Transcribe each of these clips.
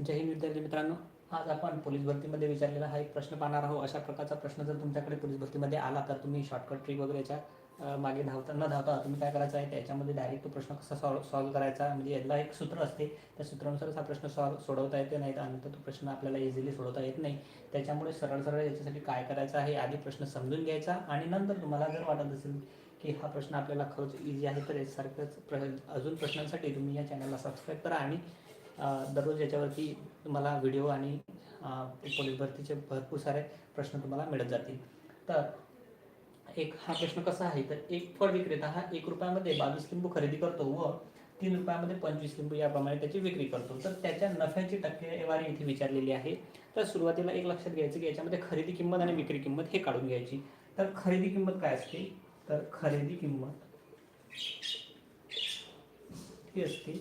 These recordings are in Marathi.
जय हिंद विद्यार्थी मित्रांनो आज आपण पोलीस भरतीमध्ये विचारलेला हा एक प्रश्न पाहणार आहोत. अशा प्रकारचा प्रश्न जर तुमच्याकडे पोलीस भरतीमध्ये आला तर तुम्ही शॉर्टकट ट्रिक वगैरेच्या मागे धावता न धावता तुम्ही काय करायचं आहे त्याच्यामध्ये डायरेक्ट तो प्रश्न कसा सॉल्व सॉल्व करायचा म्हणजे याला एक सूत्र असते. त्या सूत्रानुसारच हा प्रश्न सॉल्व सोडवता येते नाही तर तो प्रश्न आपल्याला इझिली सोडवता येत नाही. त्याच्यामुळे सरळ सरळ याच्यासाठी काय करायचं आहे आधी प्रश्न समजून घ्यायचा आणि नंतर तुम्हाला जर वाटत असेल की हा प्रश्न आपल्याला खरंच इझी आहे तर यासारखंच प्र अजून प्रश्नांसाठी तुम्ही या चॅनलला सबस्क्राईब करा आणि दररोज याच्यावरती तुम्हाला व्हिडिओ आणि पोलीस भरतीचे भरपूर सारे प्रश्न तुम्हाला मिळत जातील. तर एक हा प्रश्न कसा आहे? तर एक फळ विक्रेता हा एक रुपयामध्ये बावीस लिंबू खरेदी करतो व तीन रुपयामध्ये पंचवीस लिंबू याप्रमाणे त्याची विक्री करतो. तर त्याच्या नफ्याची टक्केवारी इथे विचारलेली आहे. तर सुरुवातीला एक लक्षात घ्यायचं की याच्यामध्ये खरेदी किंमत आणि विक्री किंमत हे काढून घ्यायची. तर खरेदी किंमत काय असते? तर खरेदी किंमत ही असते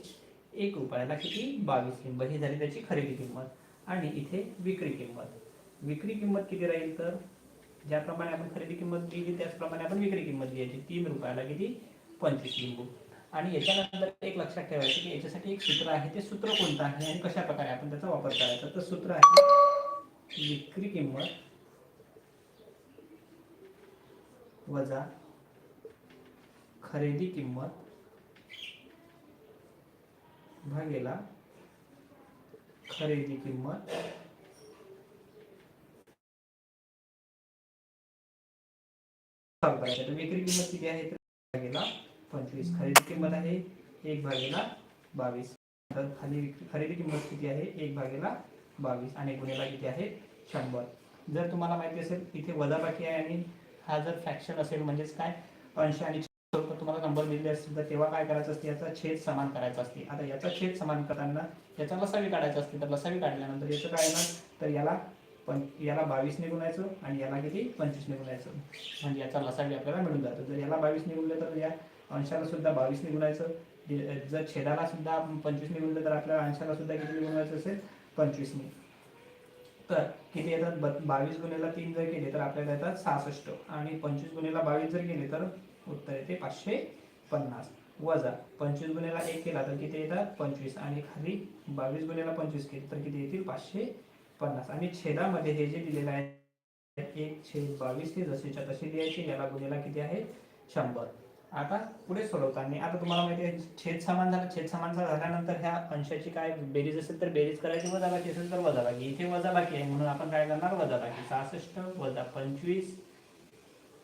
एक रुपयाला किती? बावीस लिंब ही झाली त्याची खरेदी किंमत. आणि इथे विक्री किंमत. विक्री किंमत किती राहील तर? ज्याप्रमाणे आपण खरेदी किंमत दिली त्याचप्रमाणे आपण विक्री किंमत लिहायची तीन रुपयाला किती? पंचवीस लिंबू. आणि याच्यानंतर एक लक्षात ठेवायचं की याच्यासाठी एक सूत्र आहे. ते सूत्र कोणतं आहे आणि कशा प्रकारे आपण त्याचा वापर करायचा? तर सूत्र आहे विक्री किंमत वजा खरेदी किंमत भागेला खरेदी किंमत. विक्री किंमत किती आहे? तर भागेला पंचवीस. खरेदी किंमत आहे एक भागेला बावीस. खाली खरेदी किंमत किती आहे? एक भागेला बावीस. आणि गुन्हेला किती आहे? शंभर. जर तुम्हाला माहिती असेल इथे वजाबाकी आहे आणि हा जर फ्रॅक्शन असेल म्हणजेच काय? अंश आणि स्वरूपात तुम्हाला नंबर दिलेले असतील तर तेव्हा काय करायचं असते? याचा छेद समान करायचा असते. आता याचा छेद समान करताना याचा लसावी काढायचा असते. तर लसावी काढल्यानंतर याचं काय येणार? तर याला पण याला बावीसने गुणायचं आणि याला किती? पंचवीसने गुणायचं. म्हणजे याचा लसावी आपल्याला मिळून जातो. जर याला बावीसने गुणलं तर या अंशाला सुद्धा बावीसने गुणायचं. जर छेदाला सुद्धा पंचवीसने गुणलं तर आपल्याला अंशाला सुद्धा किती गुणवायचं असेल? पंचवीसने. तर किती येतात? ब- बावीस गुन्हेला तीन जर केले तर आपल्याला येतात सहासष्ट. आणि पंचवीस गुन्हेला बावीस जर केले तर उत्तर येते पाचशे पन्नास. वजा पंचवीस गुन्ह्याला एक केला तर किती येतात? पंचवीस. आणि खाली बावीस गुन्ह्याला पंचवीस केले तर किती येतील? पाचशे पन्नास. आणि छेदामध्ये हे जे दिलेलं आहे एक छेद बावीस ते जसेच्या तसे लिहायची याला गुन्ह्याला किती आहे? शंभर. आता पुढे सोडवताना आता तुम्हाला माहिती आहे छेद समान झाला छेद समान झाल्यानंतर ह्या अंशाची काय बेरीज असेल तर बेरीज करायची वजाबाकी असेल तर वजाबाकी. इथे वजाबाकी आहे म्हणून आपण काय करणार? वजाबाकी. सहासष्ट वजा पंचवीस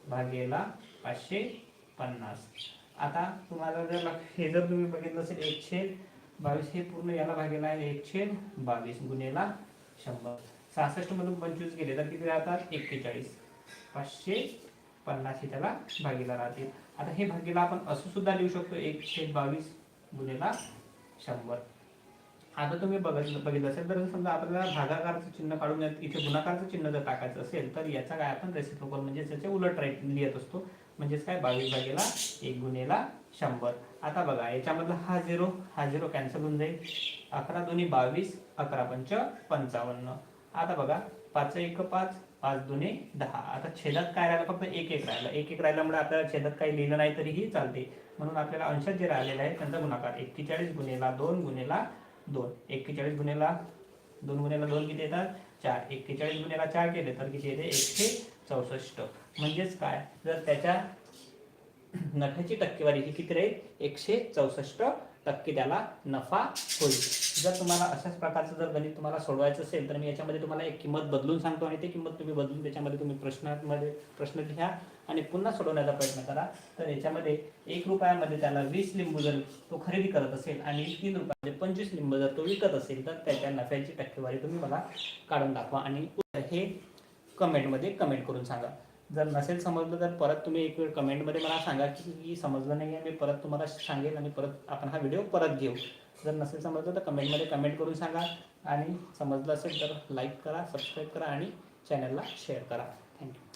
भागेला पाचशे पन्नास. आता तुम्हाला जर लक्ष- हे जर तुम्ही बघितलं असेल एक छेद बावीस हे पूर्ण याला भागेला आहे एक छेद बावीस गुन्हेला शंभर. सहासष्ट मधून पंचवीस गेले तर किती राहतात? एक्केचाळीस. पाचशे पन्नास हे त्याला भागीला राहतील. आता हे भागीला आपण असं सुद्धा लिहू शकतो एक छेद बावीस गुन्हेला शंभर. आता तुम्ही बघितलं बघितलं असेल तर समजा आपल्याला भागाकारचं चिन्ह काढून इथे गुणाकारचं चिन्ह जर टाकायचं असेल तर याचा काय आपण रेसिप्रोकल म्हणजे त्याचे उलट राईट लिहित असतो. म्हणजेच काय? बावीस भागेला एक गुन्हेला शंभर. आता बघा याच्यामधला हा झिरो हा झिरो कॅन्सल होऊन जाईल. अकरा दोन्ही बावीस अकरा पंच पंचावन्न. आता बघा पाच एक पाच पाच दोन्ही दहा. आता छेदात काय राहिलं? फक्त एक एक राहिलं. एक एक राहिल्यामुळे आपल्याला छेदात काही लिहिलं नाही तरीही चालते. म्हणून आपल्याला अंशात जे राहिलेलं आहे त्यांचा गुणाकार. एक्केचाळीस गुन्हेला दोन गुन्हेला दोन. एक्केचाळीस गुन्हेला दोन गुन्हेला दोन किती येतात? चार. एक्केचाळीस गुन्हेला चार केले तर किती येते? एकशे चौसष्ट. म्हणजेच काय? जर त्याच्या नफ्याची टक्केवारी ही किती राहील? एकशे चौसष्ट टक्के त्याला नफा होईल. जर तुम्हाला अशाच प्रकारचं जर गणित तुम्हाला सोडवायचं असेल तर मी याच्यामध्ये तुम्हाला एक किंमत बदलून सांगतो आणि ती किंमत तुम्ही बदलून त्याच्यामध्ये तुम्ही प्रश्नामध्ये प्रश्न लिहा आणि पुन्हा सोडवण्याचा प्रयत्न करा. तर याच्यामध्ये एक रुपयामध्ये त्याला वीस लिंबू जर तो खरेदी करत असेल आणि तीन रुपयामध्ये पंचवीस लिंबू जर तो विकत असेल तर त्याच्या नफ्याची टक्केवारी तुम्ही मला काढून दाखवा आणि हे कमेंटमध्ये कमेंट करून सांगा. जर नसेल समजलं तर परत तुम्ही एक वेळ कमेंटमध्ये मला सांगा की समजलं नाही आहे मी परत तुम्हाला सांगेल आणि परत आपण हा व्हिडिओ परत घेऊ. जर नसेल समजलं तर कमेंटमध्ये कमेंट करून सांगा. आणि समजलं असेल तर लाईक करा सबस्क्राईब करा आणि चॅनलला शेअर करा. थँक्यू